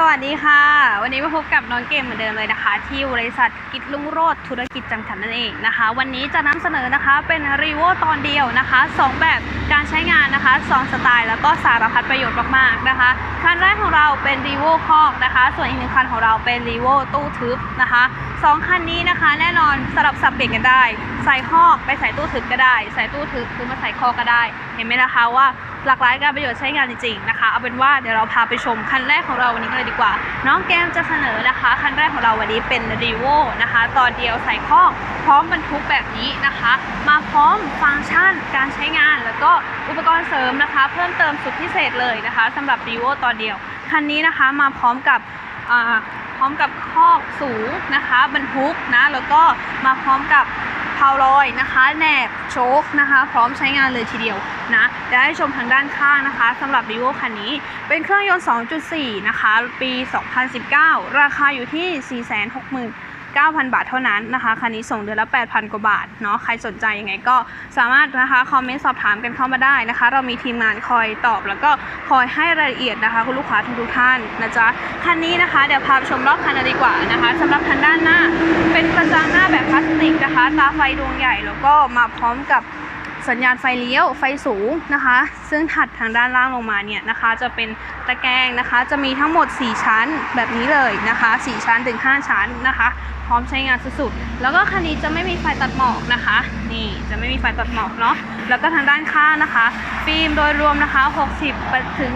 สวัสดีค่ะ วันนี้มาพบกับน้องเกมเหมือนเดิมเลยนะคะ ที่บริษัทกิจลุงโรดธุรกิจจำกัดนั่นเองนะคะ วันนี้จะนำเสนอนะคะเป็นรีโวตอนเดียวนะคะสองแบบการใช้งานนะคะสองสไตล์แล้วก็สารพัดประโยชน์มากๆนะคะคันแรกของเราเป็นรีโวคอกนะคะ ส่วนอีกหนึ่งคันของเราเป็นรีโวตู้ทึบนะคะสองคันนี้นะคะแน่นอนสลับสับเปลี่ยนกันได้ ใส่คอกไปใส่ตู้ทึบก็ได้ ใส่ตู้ทึบคือมาใส่คอกก็ได้ เห็นไหมนะคะว่า หลากหลายการประโยชน์ใช้งานจริงๆนะคะ เอาเป็นว่าเดี๋ยวเราพาไปชมคันแรกของเราวันนี้กันเลยดีกว่า น้องแก้มจะเสนอนะคะ คันแรกของเราวันนี้เป็นรีโวนะคะตอนเดียวใส่คอกพร้อมบรรทุกแบบนี้นะคะ มาพร้อมฟังก์ชันการใช้งาน แล้วก็อุปกรณ์เสริมนะคะ เพิ่มเติมสุดพิเศษเลยนะคะสำหรับรีโวตอนเดียวคันนี้นะคะมาพร้อมกับอ่าพร้อมกับคอกสูงนะคะบรรทุกนะแล้วก็มาพร้อมกับพาวลอยนะคะแหนบโชคนะคะ พร้อมใช้งานเลยทีเดียว นะเดี๋ยวให้ชมทางด้านข้างนะคะสำหรับ r ีโวคันนี้ เป็นเครื่องยนต์ 2.4 นะคะ ปี 2019 ราคาอยู่ที่ 469,000 บาทเท่านั้นนะคะ คันนี้ส่งเดือนละ 8,000 กว่าบาทเนาะ ใครสนใจยังไงก็สามารถนะคะคอมเมนต์สอบถามกันเข้ามาได้นะคะ เรามีทีมงานคอยตอบแล้วก็คอยให้รายละเอียดนะคะคุณลูกค้าทุกๆท่านนะจ๊ะ คันนี้นะคะเดี๋ยวพาไปชมรอบคันกันดีกว่านะคะสำหรับทางด้านหน้า เป็นกระจังหน้าแบบพลาสติกนะคะ ตาไฟดวงใหญ่แล้วก็มาพร้อมกับ สัญญาณไฟเลี้ยวไฟสูงนะคะ ซึ่งถัดทางด้านล่างลงมาเนี่ยนะคะ จะเป็นตะแกรงนะคะ จะมีทั้งหมด 4 ชั้นแบบนี้เลยนะคะ 4 ชั้นถึง 5 ชั้นนะคะ พร้อมใช้งานสุดๆ แล้วก็คันนี้จะไม่มีไฟตัดหมอกนะคะ นี่จะไม่มีไฟตัดหมอกเนาะ แล้วก็ทางด้านข้างนะคะ ฟิล์มโดยรวมนะคะ 60ถึง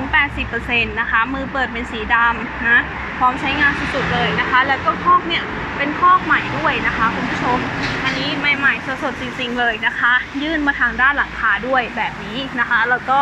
80%นะคะ มือเปิดเป็นสีดำนะ พร้อมใช้งานสุดๆเลยนะคะ แล้วก็คอกเนี่ยเป็นคอกใหม่ด้วยนะคะคุณผู้ชม อันนี้ใหม่ๆสดๆจริงๆเลยนะคะ ยื่นมาทางด้านหลังคาด้วยแบบนี้นะคะ แล้วก็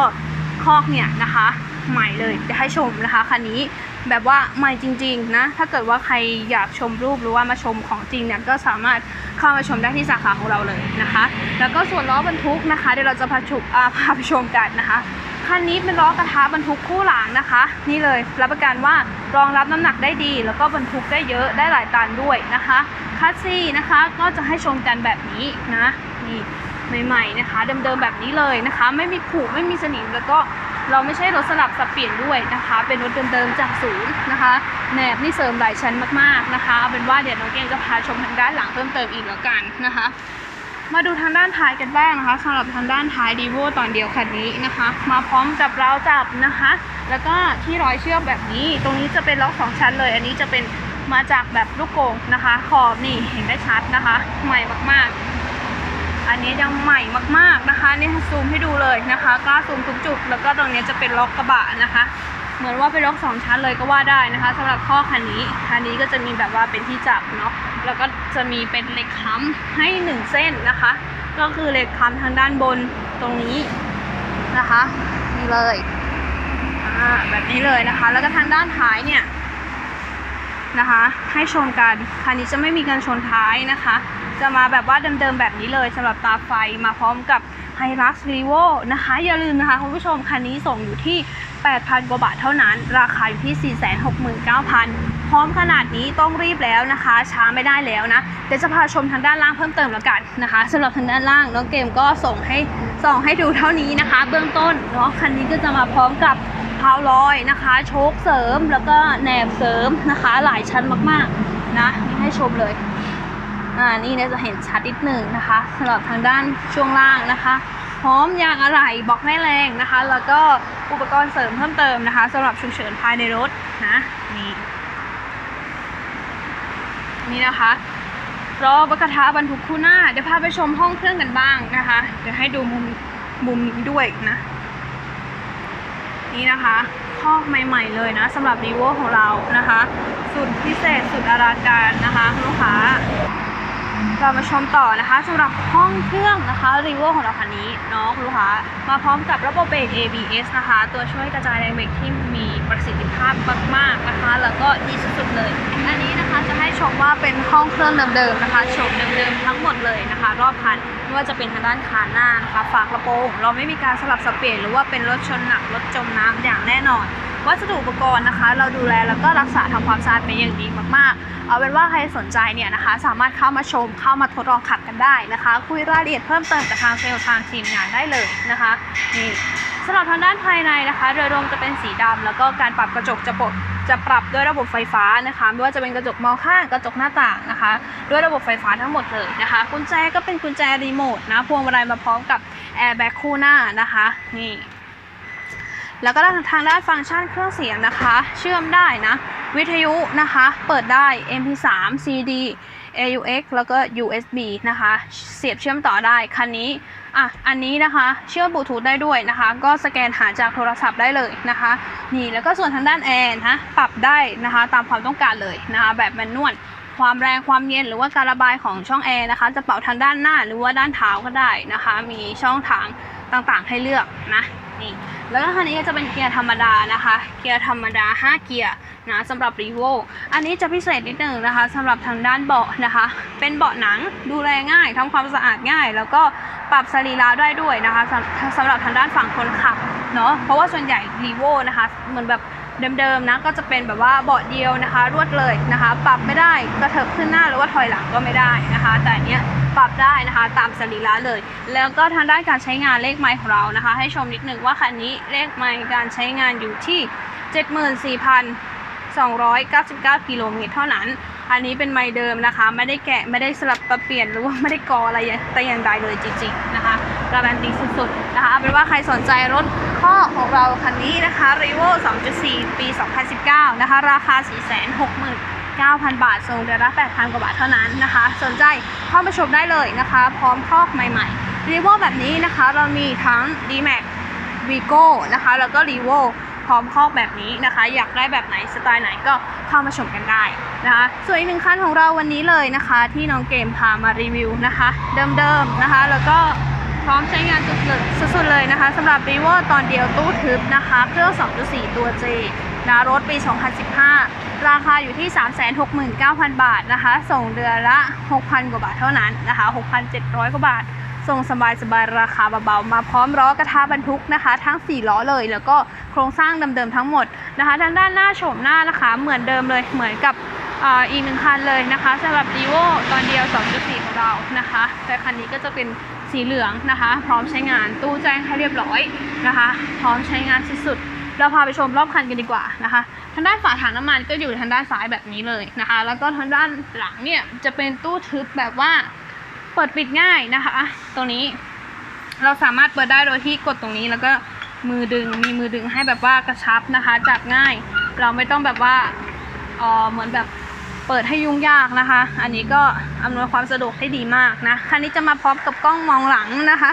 คอกเนี่ยนะคะใหม่เลยจะให้ชมนะคะคันนี้แบบว่าใหม่จริงๆนะถ้าเกิดว่าใครอยากชมรูปหรือว่ามาชมของจริงเนี่ยก็สามารถเข้ามาชมได้ที่สาขาของเราเลยนะคะ แล้วก็ส่วนล้อบรรทุกนะคะเดี๋ยวเราจะพาชุอ่าพาไปชมกันนะคะ คันนี้เป็นล้อกระทะบรรทุกคู่หลังนะคะ นี่เลยรับประกันว่ารองรับน้ำหนักได้ดี แล้วก็บรรทุกได้เยอะได้หลายตันด้วยนะคะคัสซี่นะคะก็จะให้ชมกันแบบนี้นะนี่ใหม่ๆนะคะ เดิมๆแบบนี้เลยนะคะ ไม่มีผุไม่มีสนิมแล้วก็เราไม่ใช่รถสลับสับเปลี่ยนด้วยนะคะ เป็นรถเดิมๆจากศูนย์นะคะแหนบนี่เสริมหลายชั้นมากๆนะคะ เอาเป็นว่าเดี๋ยวน้องเกงจะพาชมทางด้านหลังเพิ่มเติมอีกแล้วกันนะคะ มาดูทางด้านท้ายกันบ้างนะคะสำหรับทางด้านท้ายดีโวตอนเดียวคันนี้นะคะ มาพร้อมกับราวจับนะคะ แล้วก็ที่ร้อยเชือกแบบนี้ ตรงนี้จะเป็นล็อกสองชั้นเลย อันนี้จะเป็นมาจากแบบลูกโป่งนะคะ ขอบนี่เห็นได้ชัดนะคะ ใหม่มากๆ อันนี้ยังใหม่มากๆนะคะ นี่ซูมให้ดูเลยนะคะกล้าซูมทุกจุดแล้วก็ตรงนี้จะเป็นล็อกกระบะนะคะ เหมือนว่าเป็นล็อกสองชั้นเลยก็ว่าได้นะคะสำหรับข้อคันนี้คันนี้ก็จะมีแบบว่าเป็นที่จับเนาะแล้วก็จะมีเป็นเหล็กค้ำให้หนึ่งเส้นนะคะ ก็คือเหล็กค้ำทางด้านบนตรงนี้นะคะนี่เลยอ่าแบบนี้เลยนะคะ แล้วก็ทางด้านท้ายเนี่ย นะคะ ให้ชนกันคันนี้จะไม่มีการชนท้ายนะคะ จะมาแบบว่าเดิมๆแบบนี้เลยสำหรับตาไฟมาพร้อมกับ h i l u x r e v o นะคะ อย่าลืมนะคะคุณผู้ชมคันนี้ส่งอยู่ที่ 8,000 กว่าบาทเท่านั้น ราคาอยู่ที่ 469,000 พร้อมขนาดนี้ต้องรีบแล้วนะคะ ช้าไม่ได้แล้วนะ เดี๋ยวจะพาชมทางด้านล่างเพิ่มเติมแล้วกันนะคะสำหรับทางด้านล่างน้องเกมก็ส่งให้ส่องให้ดูเท่านี้นะคะ เบื้องต้นเนาะคันนี้ก็จะมาพร้อมกับ พาวลอยนะคะ โชคเสริมแล้วก็แหนบเสริมนะคะ หลายชั้นมากๆนะนี่ให้ชมเลยอ่านี่เนี่ยจะเห็นชัดนิดหนึ่งนะคะสำหรับทางด้านช่วงล่างนะคะพร้อมยางอะไหล่บล็อกแม่แรงนะคะ แล้วก็อุปกรณ์เสริมเพิ่มเติมนะคะสำหรับฉุกเฉินภายในรถนะนี่นี่นะคะรอประกระทะบรรทุกคู่หน้า เดี๋ยวพาไปชมห้องเครื่องกันบ้างนะคะ เดี๋ยวให้ดูมุมมุมนี้ด้วยนะ นี่นะคะคอกใหม่ ๆ เลยนะสำหรับรีโวของเรานะคะ สุดพิเศษสุดอลังการนะคะ ลูกค้า เรามาชมต่อนะคะสำหรับห้องเครื่องนะคะรีโวของเราคันนี้เนาะคุณลูกค้ามาพร้อมกับระบบเบรก ABS นะคะ ตัวช่วยกระจายแรงเบรกที่มีประสิทธิภาพมากๆนะคะ แล้วก็ดีสุดๆเลย อันนี้นะคะจะให้ชมว่าเป็นห้องเครื่องเดิมๆนะคะโฉมเดิมๆทั้งหมดเลยนะคะ รอบคันไม่ว่าจะเป็นทางด้านคานหน้านะคะฝากระโปรงเราไม่มีการสลับสเปลี่ยนหรือว่าเป็นรถชนหนักรถจมน้ำอย่างแน่นอน วัสดุอุปกรณ์นะคะ เราดูแลแล้วก็รักษาทำความสะอาดเป็นอย่างดีมากๆ เอาเป็นว่าใครสนใจเนี่ยนะคะ สามารถเข้ามาชมเข้ามาทดลองขับกันได้นะคะ คุยรายละเอียดเพิ่มเติมกับทางเซลล์ทางทีมงานได้เลยนะคะนี่สำหรับทางด้านภายในนะคะโดยรวมจะเป็นสีดำแล้วก็การปรับกระจกจะปรับจะปรับด้วยระบบไฟฟ้านะคะไม่ว่าจะเป็นกระจกมองข้างกระจกหน้าต่างนะคะ ด้วยระบบไฟฟ้าทั้งหมดเลยนะคะ กุญแจก็เป็นกุญแจรีโมทนะพวงมาลัยมาพร้อมกับแอร์แบ็คคู่หน้านะคะนี่ แล้วก็ทางด้านฟังก์ชันเครื่องเสียงนะคะ เชื่อมได้นะ วิทยุนะคะ เปิดได้ MP3 CD AUX แล้วก็ USB นะคะ เสียบเชื่อมต่อได้ คันนี้ อะ อันนี้นะคะ เชื่อมบลูทูธได้ด้วยนะคะ ก็สแกนหาจากโทรศัพท์ได้เลยนะคะ นี่ แล้วก็ส่วนทางด้านแอร์นะ ปรับได้นะคะ ตามความต้องการเลยนะคะ แบบแมนนวล ความแรง ความเย็น หรือว่าการระบายของช่องแอร์นะคะ จะเป่าทางด้านหน้า หรือว่าด้านเท้าก็ได้นะคะ มีช่องทางต่างๆ ให้เลือกนะ นี่แล้วก็คันนี้ก็จะเป็นเกียร์ธรรมดานะคะ เกียร์ธรรมดา 5 เกียร์นะสำหรับรีโวอันนี้จะพิเศษนิดนึงนะคะสำหรับทางด้านเบาะนะคะ เป็นเบาะหนังดูแลง่ายทำความสะอาดง่าย แล้วก็ปรับสรีระได้ด้วยนะคะสำหรับทางด้านฝั่งคนขับเนาะเพราะว่าส่วนใหญ่รีโวนะคะเหมือนแบบ เดิมๆนะก็จะเป็นแบบว่าเบาะเดียวนะคะ รวดเลยนะคะ ปรับไม่ได้กระเถิบขึ้นหน้าหรือว่าถอยหลังก็ไม่ได้นะคะ แต่อันเนี้ยปรับได้นะคะตามสรีระเลย แล้วก็ทางด้านการใช้งานเลขไมล์ของเรานะคะ ให้ชมนิดนึงว่าคันนี้เลขไมล์การใช้งานอยู่ที่ 74,299กิโลเมตรเท่านั้น อันนี้เป็นไมล์เดิมนะคะ ไม่ได้แกะไม่ได้สลับปรเปลี่ยนหรือว่าไม่ได้กออะไรแต่อย่างใดเลยจริงๆนะ การันตีสุดๆนะคะเป็นว่าใครสนใจรถข้อของเราคันนี้นะคะ r e v o 2.4 ปี 2019 นะคะ ราคา 469,000 บาทส่งเดือนละ8,000 กว่าบาทเท่านั้นนะคะ สนใจเข้ามาชมได้เลยนะคะ พร้อมคอกใหม่ๆ r e v o แบบนี้นะคะเรามีทั้ง D-Max Vigo นะคะ แล้วก็ r e v o พร้อมคอกแบบนี้นะคะ อยากได้แบบไหนสไตล์ไหนก็เข้ามาชมกันได้นะคะส่วนอีกหนึ่งคันของเราวันนี้เลยนะคะ ที่น้องเกมพามารีวิวนะคะ เดิมๆนะคะ แล้วก็ พร้อมใช้งานสุดๆเลยนะคะสำหรับ r e v o ตอนเดียวตู้ทึบนะคะเครื่อง 2.4 ตัว J นะรถปี 2015 ราคาอยู่ที่ 369,000 บาทนะคะ ส่งเดือนละ 6,000 กว่าบาทเท่านั้นนะคะ 6,700 กว่าบาท ส่งสบายสบายๆราคาเบาๆ มาพร้อมล้อกระทะบรรทุกนะคะ ทั้ง 4 ล้อเลย แล้วก็โครงสร้างเดิมๆทั้งหมดนะคะทางด้านหน้าโฉมหน้านะคะเหมือนเดิมเลยเหมือนกับอีกหนึ่งคันเลยนะคะสำหรับ d ีโวตอนเดียว 2.4 ของเรานะคะแต่คันนี้ก็จะเป็น สีเหลืองนะคะ พร้อมใช้งานตู้แจ้งให้เรียบร้อยนะคะ พร้อมใช้งานสุดๆเราพาไปชมรอบคันกันดีกว่านะคะทางด้านฝาถังน้ำมันก็อยู่ทางด้านซ้ายแบบนี้เลยนะคะ แล้วก็ทางด้านหลังเนี่ยจะเป็นตู้ทึบแบบว่าเปิดปิดง่ายนะคะตรงนี้เราสามารถเปิดได้โดยที่กดตรงนี้แล้วก็มือดึงมีมือดึงให้แบบว่ากระชับนะคะ จับง่าย เราไม่ต้องแบบว่าเออเหมือนแบบ เปิดให้ยุ่งยากนะคะ อันนี้ก็อำนวยความสะดวกได้ดีมากนะ คันนี้จะมาพร้อมกับกล้องมองหลังนะคะ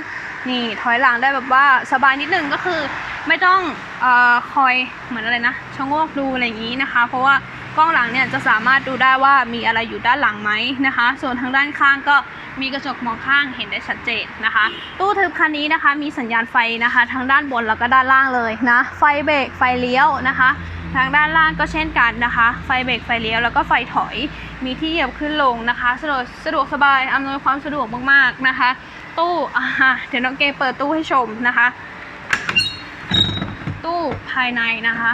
นี่ถอยหลังได้แบบว่าสบายนิดนึงก็คือไม่ต้องออคอยเหมือนอะไรนะชะโงกดูอะไรอย่างนี้นะคะ เพราะว่ากล้องหลังเนี่ยจะสามารถดูได้ว่ามีอะไรอยู่ด้านหลังไหมนะคะ ส่วนทางด้านข้างก็มีกระจกมองข้างเห็นได้ชัดเจนนะคะ ตู้ทึบคันนี้นะคะ มีสัญญาณไฟนะคะ ทั้งด้านบนแล้วก็ด้านล่างเลยนะ ไฟเบรกไฟเลี้ยวนะคะ ทางด้านล่างก็เช่นกันนะคะ ไฟเบรกไฟเลี้ยวแล้วก็ไฟถอยมีที่เหยียบขึ้นลงนะคะสะดวกสะดวกสบายอำนวยความสะดวกมากๆนะคะ ตู้อ่าเดี๋ยวน้องเกเปิดตู้ให้ชมนะคะ ตู้ภายในนะคะ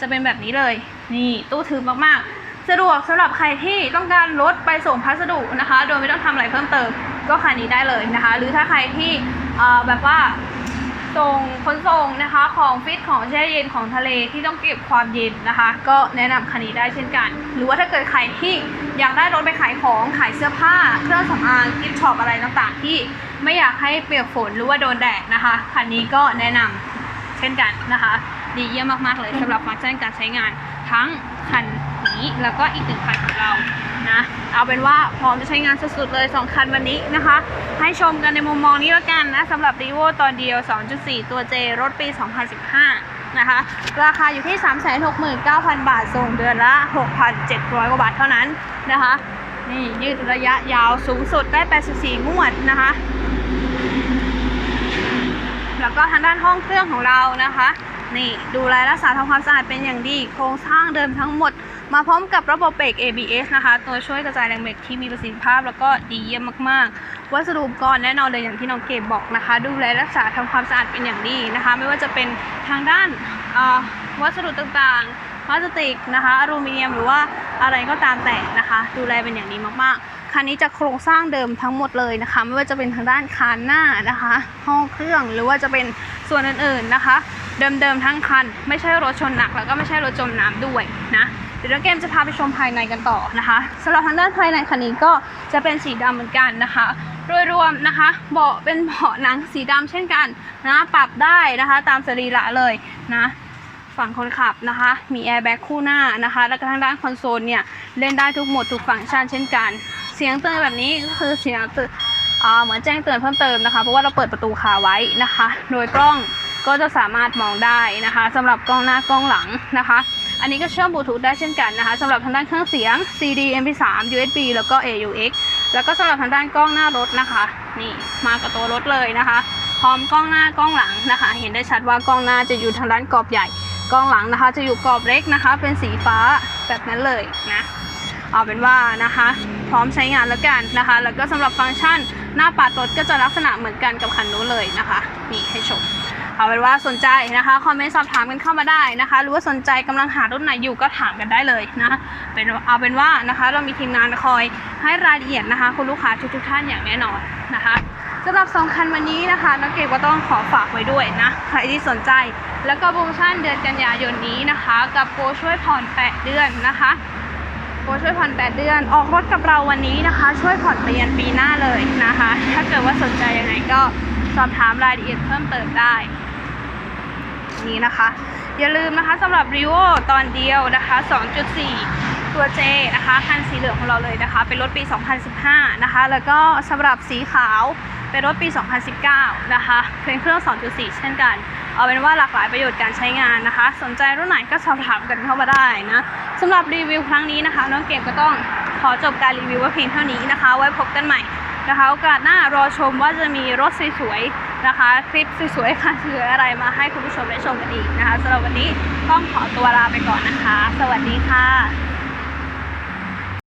จะเป็นแบบนี้เลย นี่ตู้ทึบมากๆสะดวกสำหรับใครที่ต้องการรถไปส่งพัสดุนะคะ โดยไม่ต้องทำอะไรเพิ่มเติมก็คันนี้ได้เลยนะคะ หรือถ้าใครที่แบบว่า ส่งขนส่งนะคะของฟิตของแช่เย็นของทะเลที่ต้องเก็บความเย็นนะคะ ก็แนะนำคันนี้ได้เช่นกัน หรือว่าถ้าเกิดใครที่อยากได้รถไปขายของขายเสื้อผ้า เครื่องสำอางกิฟช็อปอะไรต่างๆ ที่ไม่อยากให้เปียกฝนหรือว่าโดนแดดนะคะคันนี้ก็แนะนำเช่นกันนะคะ ดีเยี่ยมมากๆเลยสำหรับฟังก์ชันการใช้งานทั้งคัน นี้แล้วก็อีกหนึ่งคันของเรานะเอาเป็นว่าพร้อมจะใช้งานสุดๆเลย 2 คันวันนี้นะคะ ให้ชมกันในมุมมองนี้แล้วกันนะสำหรับ r ีโวตอนเดียว 2.4 ตัว J รถปี 2015 นะคะ ราคาอยู่ที่ 369,000 บาทส่งเดือนละ 6,700 กว่าบาทเท่านั้นนะคะ นี่ยืดระยะยาวสูงสุดได้ 84 งวดนะคะ แล้วก็ทางด้านห้องเครื่องของเรานะคะ นี่ดูแลรักษาทำความสะอาดเป็นอย่างดี โครงสร้างเดิมทั้งหมด มาพร้อมกับระบบเบรก ABS นะคะ ตัวช่วยกระจายแรงเบรกที่มีประสิทธิภาพแล้วก็ดีเยี่ยมมากๆ วัสดุอุปกรณ์แน่นอนเลยอย่างที่น้องเกดบอกนะคะ ดูแลรักษาทำความสะอาดเป็นอย่างดีนะคะ ไม่ว่าจะเป็นทางด้านวัสดุต่างๆพลาสติกนะคะอลูมิเนียมหรือว่าอะไรก็ตามแต่นะคะ ดูแลเป็นอย่างดีมากๆ คันนี้จะโครงสร้างเดิมทั้งหมดเลยนะคะ ไม่ว่าจะเป็นทางด้านคานหน้านะคะ ห้องเครื่องหรือว่าจะเป็นส่วนอื่นๆนะคะ เดิมๆทั้งคัน ไม่ใช่รถชนหนักแล้วก็ไม่ใช่รถจมน้ำด้วยนะเดี๋ยวน้องเกมจะพาไปชมภายในกันต่อนะคะสำหรับทางด้านภายในคันนี้ก็จะเป็นสีดำเหมือนกันนะคะโดยรวมนะคะเบาะเป็นเบาะหนังสีดำเช่นกันนะปรับได้นะคะตามสรีระเลยนะฝั่งคนขับนะคะ มีแอร์แบ็กคู่หน้านะคะ แล้วก็ทางด้านคอนโซลเนี่ย เล่นได้ทุกโหมดทุกฟังก์ชันเช่นกัน เสียงเตือนแบบนี้ก็คือเสียงเตือนอ่าเหมือนแจ้งเตือนเพิ่มเติมนะคะ เพราะว่าเราเปิดประตูคาไว้นะคะ โดยกล้องก็จะสามารถมองได้นะคะสำหรับกล้องหน้ากล้องหลังนะคะ อันนี้ก็เชื่อมบลูทูธได้เช่นกันนะคะสำหรับทางด้านเครื่องเสียง CD MP3 USB แล้วก็ AUX แล้วก็สำหรับทางด้านกล้องหน้ารถนะคะ นี่มากับตัวรถเลยนะคะ พร้อมกล้องหน้ากล้องหลังนะคะ เห็นได้ชัดว่ากล้องหน้าจะอยู่ทางด้านกรอบใหญ่กล้องหลังนะคะ จะอยู่กรอบเล็กนะคะ เป็นสีฟ้าแบบนั้นเลยนะ เอาเป็นว่านะคะ พร้อมใช้งานแล้วกันนะคะ แล้วก็สำหรับฟังก์ชันหน้าปัดรถก็จะลักษณะเหมือนกันกับคันนู้นเลยนะคะนี่ให้ชมเอาเป็นว่าสนใจนะคะคอมเมนต์สอบถามกันเข้ามาได้นะคะ หรือว่าสนใจกำลังหารุ่นไหนอยู่ก็ถามกันได้เลยนะเป็นเอาเป็นว่านะคะเรามีทีมงานคอยให้รายละเอียดนะคะ คุณลูกค้าทุกๆท่านอย่างแน่นอนนะคะสำหรับสองคันวันนี้นะคะน้องเกดก็ต้องขอฝากไว้ด้วยนะใครที่สนใจแล้วก็โปรโมชั่นเดือนกันยายนนี้นะคะ กับโปรช่วยผ่อน 8 เดือนนะคะ โปรช่วยผ่อน 8 เดือน ออกรถกับเราวันนี้นะคะ ช่วยผ่อนไปยันปีหน้าเลยนะคะ ถ้าเกิดว่าสนใจยังไงก็สอบถามรายละเอียดเพิ่มเติมได้ นี้นะคะ อย่าลืมนะคะสำหรับ r ิโ o ตอนเดียวนะคะ 2.4 ตัว J นะคะคันสีเหลืองของเราเลยนะคะ เป็นรถปี 2015 นะคะ แล้วก็สำหรับสีขาวเป็นรถปี 2019 นะคะ เป็นเครื่อง 2.4 เช่นกัน เอาเป็นว่าหลากหลายประโยชน์การใช้งานนะคะ สนใจรุ่นไหนก็สอบถามกันเข้ามาได้นะ สำหรับรีวิวครั้งนี้นะคะ น้องเก็บก็ต้องขอจบการรีวิวว่าเพียงเท่านี้นะคะ ไว้พบกันใหม่นะคะโอกาสหน้ารอชมว่าจะมีรถสวยๆนะคะ คลิปสวยๆค่ะสวยอะไรมาให้คุณผู้ชมได้ชมกันอีกนะคะสำหรับวันนี้ต้องขอตัวลาไปก่อนนะคะ สวัสดีค่ะ